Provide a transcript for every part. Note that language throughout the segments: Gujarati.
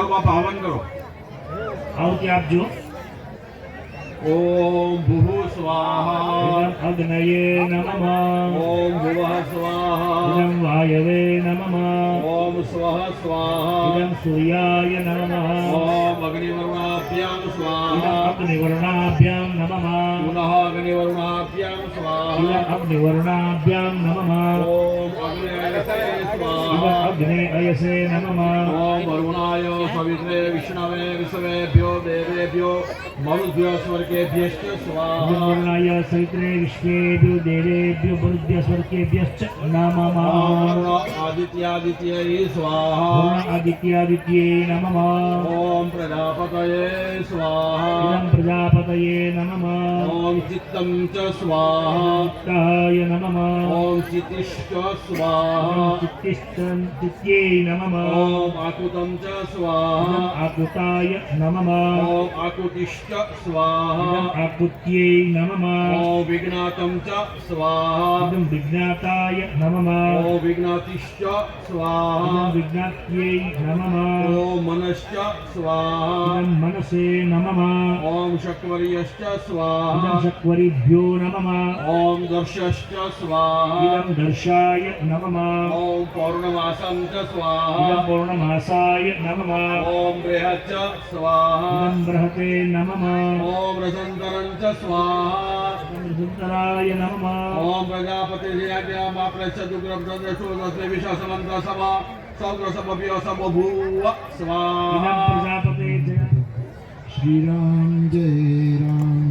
તમારું બાપ હવન કરો આહુતિ આપજો ઓમ ભૂ સ્વાહા ઇદમ અગ્નયે નમઃ ઓમ ભુવઃ સ્વાહા ઇદમ વાયવે નમઃ ઓમ સ્વઃ સ્વાહા ઇદમ સૂર્યાય નમઃ ઓમ અગ્નિવરુણાભ્યામ ઇદમ સ્વાહા અગ્નિવર્ણાભ્યામ નમઃ પુનઃ અગ્નિવરુણાભ્યામ ઇદમ સ્વાહા અગ્નિવર્ણાભ્યામ નમઃ ઓમ અગ્નેયસે ઇદમ સ્વાહા અગ્ને અયસે નમઃ ઓમ વરુણાય સવિત્રે વિષ્ણવે વિશ્વેભ્યો દેવેભ્યો મરુભ્યો સ્વર્ગેભ્યશ્ચ ઇદમ સ્વાહા વર્ણાય સવિત્રે વિશ્વેભ્યો દેવેભ્યો બરુભ્ય સ્વર્ગેભ્યશ્ચ નમઃ ઓમ આદિત્યાદિત્યૈ સ્વાહા વરુણ આદિત્યાદિત્યે નમઃ ઓમ પ્રજાપતये સ્વાહા ઇદમ પ્રજાપતયે નમઃ ઓમ ચિત્તમ ચ સ્વાહા કાય નમઃ ઓમ ચિતિશ્ચ સ્વાહા ચિત્તિષ્ઠં ચિત્ત્यै નમઃ ઓમ આકુતમ ચ સ્વાહા આકૃતાય નમઃ ઓમ આકુતિશ્ચ સ્વાહા આકૃત્यै નમઃ ઓમ વિજ્ઞાતમ ચ સ્વાહા ઇદં વિજ્ઞાતાય નમઃ ઓમ વિજ્ઞાતિશ્ચ ઇદં સ્વાહા વિજ્ઞાત્यै નમઃ ઓમ મનશ્ચ સ્વાહા ઇદં મનસે નમઃ ઓમ શક્વર્યશ્ચ ઇદં સ્વાહા શક્વરીભ્યો નમઃ ઓમ દર્શશ્ચ સ્વાહા ઇદં દર્શાય નમઃ ઓમ પૌર્ણમાસમ ચ ઇદં સ્વાહા પૌર્ણમાસાય નમઃ ઓમ બૃહચ્ચ સ્વાહા ઇદં બૃહતે નમઃ ઓમ રસંતરં ચ સ્વાહા ઇદં રુદ્રાય નમઃ ઓમ પ્રજાપતિ જયાદ્યા પ્રચ્છદુગ્રમ ચંદ્રશો દસ્મે વિશાસમંત સમા સૌગ્રસમભ્ય સમભૂવ ઇદં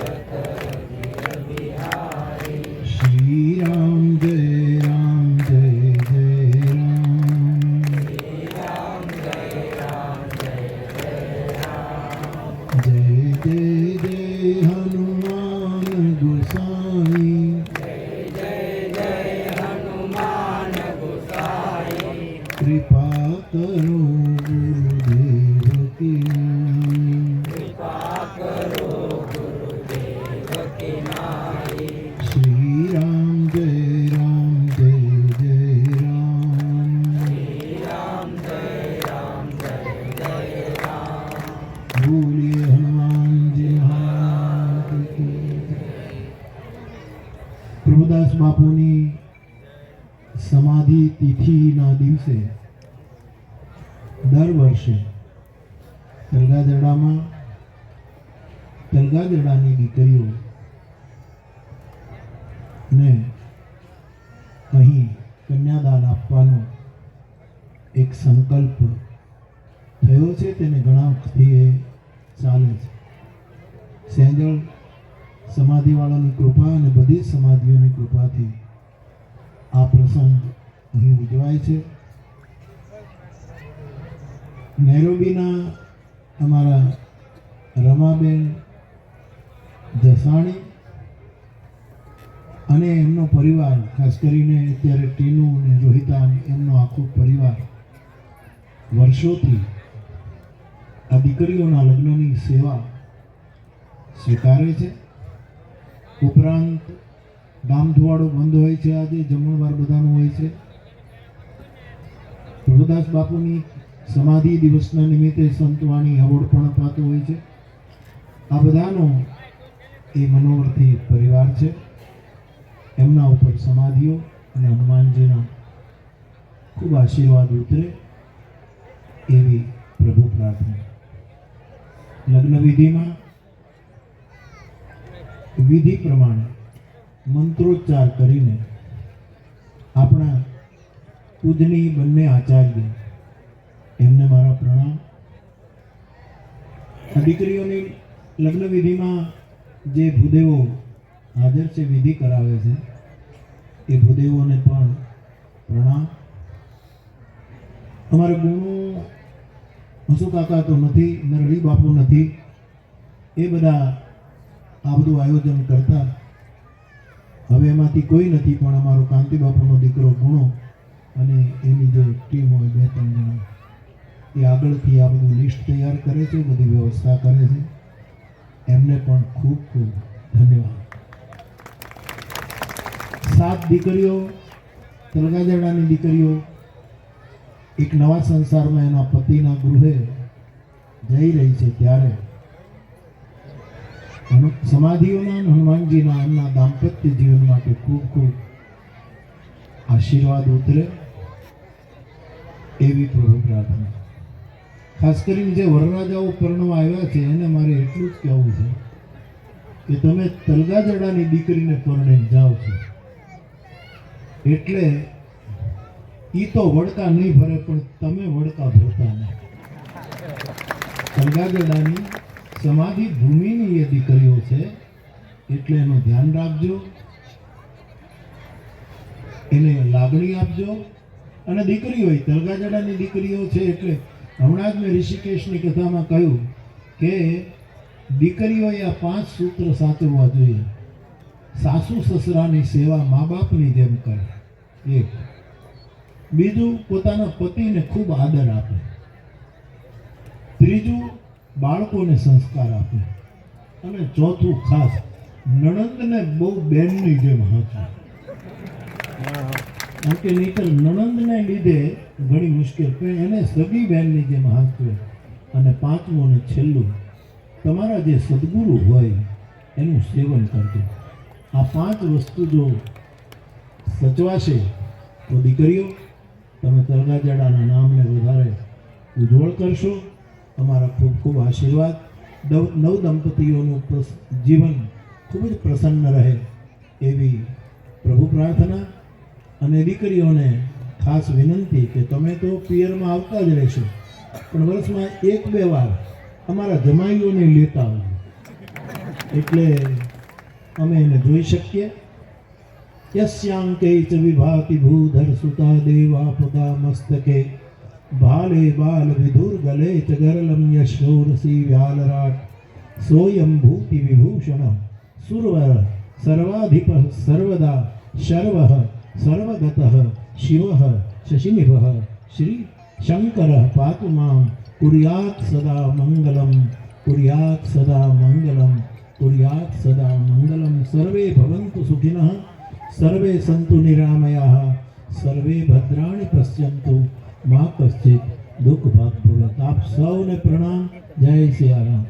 પ્રભુદાસ બાપુની સમાધિ તિથિના દિવસે દર વર્ષે તલગાદડામાં તલગાદડાની દીકરીઓ ને અહીં કન્યાદાન આપવાનો એક સંકલ્પ થયો છે, તેને ઘણા વખતથી એ ચાલે છે. સેંજળ સમાધિવાળાની કૃપા અને બધી સમાધિઓની કૃપાથી આ પ્રસંગ અહીં ઉજવાય છે. નેરોબીના અમારા રમાબેન જસાણી અને એમનો પરિવાર, ખાસ કરીને અત્યારે ટીનુ અને રોહિતા એમનો આખો પરિવાર વર્ષોથી આ દીકરીઓના લગ્નની સેવા સ્વીકારે છે. ઉપરાંત ગામધુવાડો બંધ હોય છે આજે જમણવાર બધાનું હોય છે. પ્રભુદાસ બાપુની સમાધિ દિવસના નિમિત્તે સંતવાણી એવોર્ડ પણ અપાતો હોય છે. આ બધાનો એ મનોવર્તી પરિવાર છે. એમના ઉપર સમાધિઓ અને હનુમાનજીના ખૂબ આશીર્વાદ ઉતરે એવી પ્રભુ પ્રાર્થના. લગ્ન વિધિમાં વિધિ પ્રમાણે મંત્રોચ્ચાર કરીને આપણા પૂજની બંને આચાર્ય એમને મારા પ્રણામ. દીકરીઓની લગ્ન વિધિમાં જે ભૂદેવો હાજર છે, વિધિ કરાવે છે, એ ભૂદેવોને પણ પ્રણામ. અમારે ગુણો હસુ કાકા તો નથી નરળી બાપુ નથી, એ બધા આ બધું આયોજન કરતા હવે એમાંથી કોઈ નથી, પણ અમારો કાંતિ બાપુનો દીકરો ગુણો અને એની જે ટીમ હોય બે ત્રણ જણા, એ આગળથી આ બધું લિસ્ટ તૈયાર કરે છે, બધી વ્યવસ્થા કરે છે. એમને પણ ખૂબ ખૂબ ધન્યવાદ. સાત દીકરીઓ, તલગાજરડાની દીકરીઓ, એક નવા સંસારમાં એના પતિના ગૃહે જઈ રહી છે ત્યારે સમાધિઓના હનુમાનજીના એમના દાંપત્ય જીવન માટે ખૂબ ખૂબ આશીર્વાદ ઉતરે એવી પ્રભુ પ્રાર્થના. ખાસ કરીને જે વરરાજાઓ પરણવા આવ્યા છે, એને મારે એટલું જ કહેવું છે કે તમે તલગાજડાની દીકરીને પરણે જાઓ છો. એટલે એ તો વડકા નહીં ભરે, પણ તમે વડકા ભરતા નહીં. તલગાજડાની સમાધિ ભૂમિની એ દીકરીઓ છે, એટલે એનું ધ્યાન રાખજો. એને લાગણી આપજો. અને દીકરી હોય તલગાજડાની દીકરીઓ છે, એટલે હમણાં જ મેં ઋષિકેશની કથામાં કહ્યું કે દીકરીઓએ આ પાંચ સૂત્ર સાચવવા જોઈએ. સાસુ સસરાની સેવા મા બાપની જેમ કરે. એક. બીજું, પોતાના પતિને ખૂબ આદર આપે. ત્રીજું બાળકોને સંસ્કાર આપે. અને ચોથું ખાસ, નણંદને બહુ બેનની જેમ હાચવે. કારણ કે નહીતર નણંદને લીધે ઘણી મુશ્કેલ. પણ એને સગી બહેનની જેમ હાચવે. અને પાંચમું અને છેલ્લું, તમારા જે સદગુરુ હોય, એનું સેવન કરજો. આ પાંચ વસ્તુ જો સચવાશે, તો દીકરીઓ, તમે તરગાજાડાના નામને વધારે ઉજ્જવળ કરશો. તમારા ખૂબ ખૂબ આશીર્વાદ. નવ નવ દંપતીઓનું જીવન ખૂબ જ પ્રસન્ન રહે એવી પ્રભુ પ્રાર્થના અને દીકરીઓને ખાસ વિનંતી કે તમે તો પિયરમાં આવતા જ રહેશો, પણ વર્ષમાં એક બે વાર અમારા જમાઈઓને લેતા આવજો એટલે અમે એને જોઈ શકીએ. યસ્યાંકે ચ વિભાતિ ભૂધર સુતા દેવા પદા મસ્તકે ભાલે બાલ વિધુર ગલે ચ ગરલમ યશોરસી વ્યાલરાટ સોયમ ભૂતિ વિભૂષણ સુરવર સર્વાધિપ સર્વદા શર્વ સર્વગત શિવ શશિનિભ શ્રી શંકર પાતુ મામ કુર્યાત સદા મંગલમ કુર્યાત સદા મંગલમ કુર્યાત સદા મંગલમ સર્વે ભવન્તુ સુખિનઃ સર્વે સંતુ નિરામયાઃ સર્વે ભદ્રાણિ પશ્યન્તુ મા કશ્ચિત દુઃખ ભાગ ભૂલત આપ સૌને પ્રણામ. જય સિયારામ.